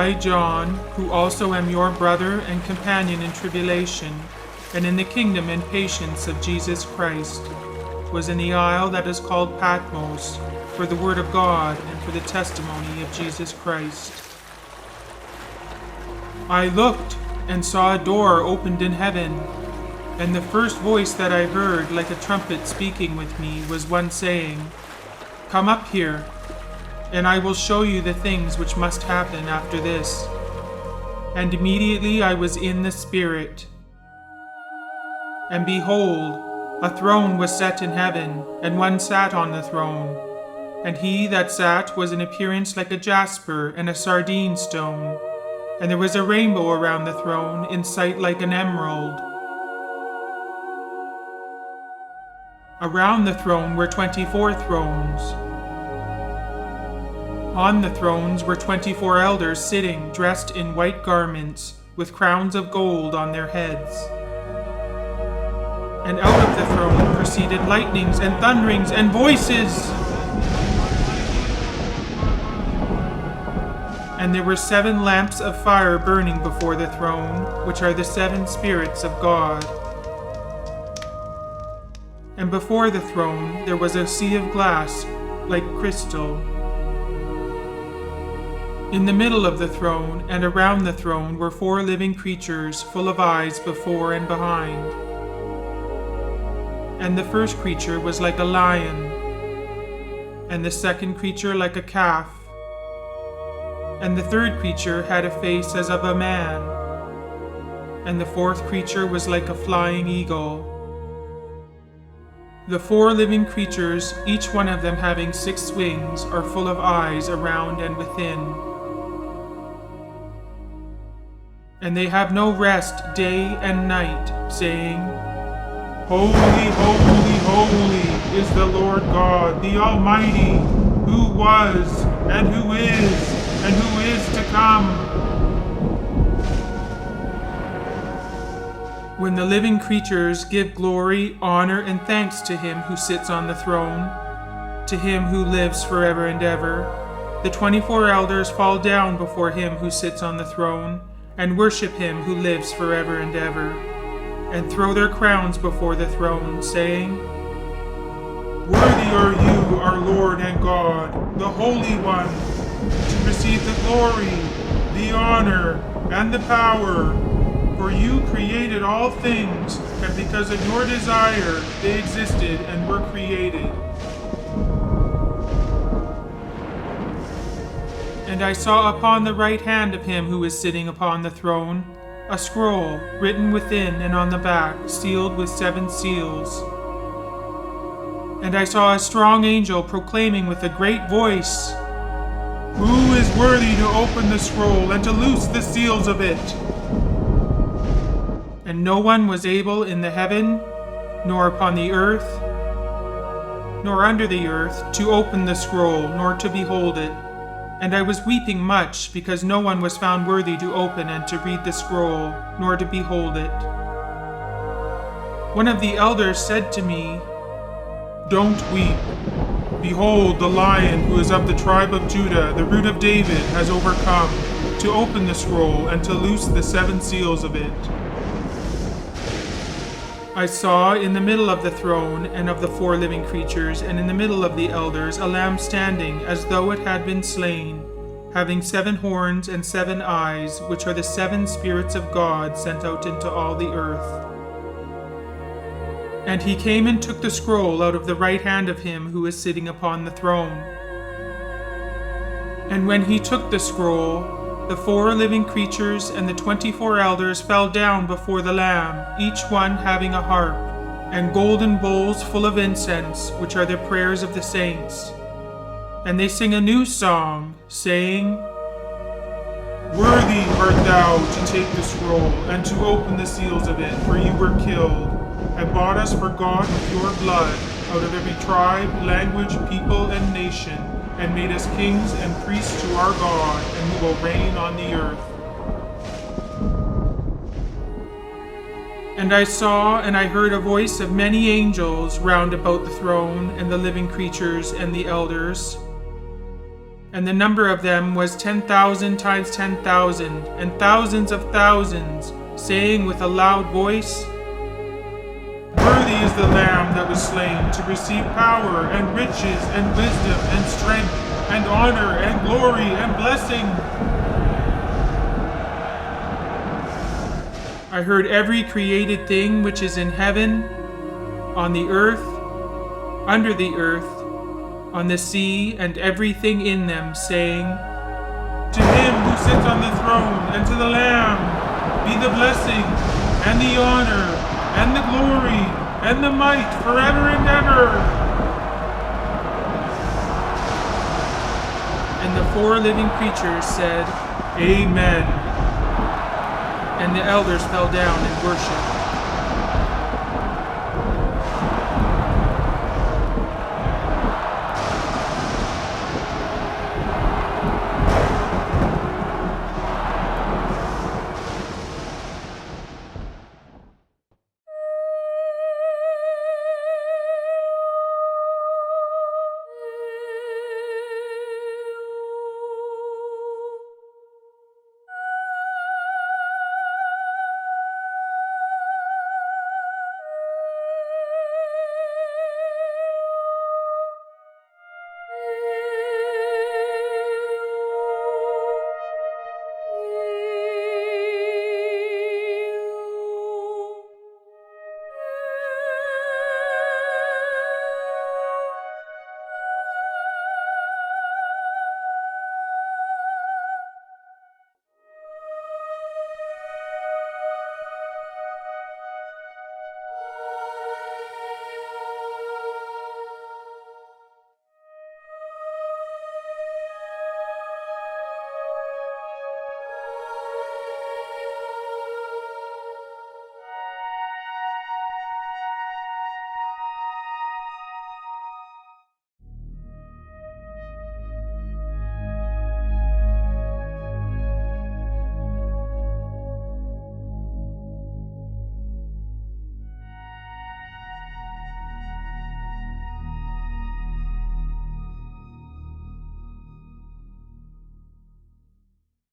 I, John, who also am your brother and companion in tribulation, and in the kingdom and patience of Jesus Christ, was in the isle that is called Patmos for the word of God and for the testimony of Jesus Christ. I looked and saw a door opened in heaven, and the first voice that I heard, like a trumpet speaking with me, was one saying, Come up here, and I will show you the things which must happen after this. And immediately I was in the Spirit. And behold, a throne was set in heaven, and one sat on the throne. And he that sat was in appearance like a jasper and a sardine stone. And there was a rainbow around the throne, in sight like an emerald. Around the throne were twenty four thrones. On the thrones were twenty four elders sitting, dressed in white garments, with crowns of gold on their heads. And out of the throne proceeded lightnings and thunderings and voices. And there were seven lamps of fire burning before the throne, which are the seven spirits of God. And before the throne there was a sea of glass, like crystal. In the middle of the throne and around the throne were four living creatures, full of eyes before and behind. And the first creature was like a lion, and the second creature like a calf and the third creature had a face as of a man, and the fourth creature was like a flying eagle. The four living creatures, each one of them having six wings, are full of eyes around and within. And they have no rest day and night, saying, Holy, holy, holy is the Lord God, the Almighty, who was, and who is, and who is to come. When the living creatures give glory, honor, and thanks to him who sits on the throne, to him who lives forever and ever, the twenty four elders fall down before him who sits on the throne, and worship him who lives forever and ever, and throw their crowns before the throne, saying, Worthy are you, our Lord and God, the Holy One to receive the glory, the honor, and the power. For you created all things, and because of your desire they existed and were created. And I saw upon the right hand of him who is sitting upon the throne a scroll written within and on the back, sealed with seven seals. And I saw a strong angel proclaiming with a great voice, who is worthy to open the scroll and to loose the seals of it? And no one was able in the heaven, nor upon the earth, nor under the earth, to open the scroll, nor to behold it. And I was weeping much, because no one was found worthy to open and to read the scroll, nor to behold it. One of the elders said to me, Don't weep. Behold, the lion who is of the tribe of Judah, the root of David, has overcome to open the scroll and to loose the seven seals of it. I saw in the middle of the throne and of the four living creatures, and in the middle of the elders, a lamb standing as though it had been slain, having seven horns and seven eyes, which are the seven spirits of God sent out into all the earth. And he came and took the scroll out of the right hand of him who is sitting upon the throne. And when he took the scroll, the four living creatures and the twenty four elders fell down before the Lamb, each one having a harp, and golden bowls full of incense, which are the prayers of the saints. And they sing a new song, saying, Worthy art thou to take the scroll and to open the seals of it, for you were killed and bought us for God with your blood out of every tribe, language, people, and nation, and made us kings and priests our God, and who will reign on the earth. And I saw and I heard a voice of many angels round about the throne, and the living creatures and the elders. And the number of them was ten thousand times ten thousand, and thousands of thousands, saying with a loud voice, Worthy is the Lamb that was slain to receive power and riches and wisdom and strength and honor and glory and blessing. I heard every created thing which is in heaven, on the earth, under the earth, on the sea, and everything in them, saying, To him who sits on the throne and to the Lamb be the blessing and the honor and the glory and the might forever and ever. And the four living creatures said, Amen. And the elders fell down and worshipped.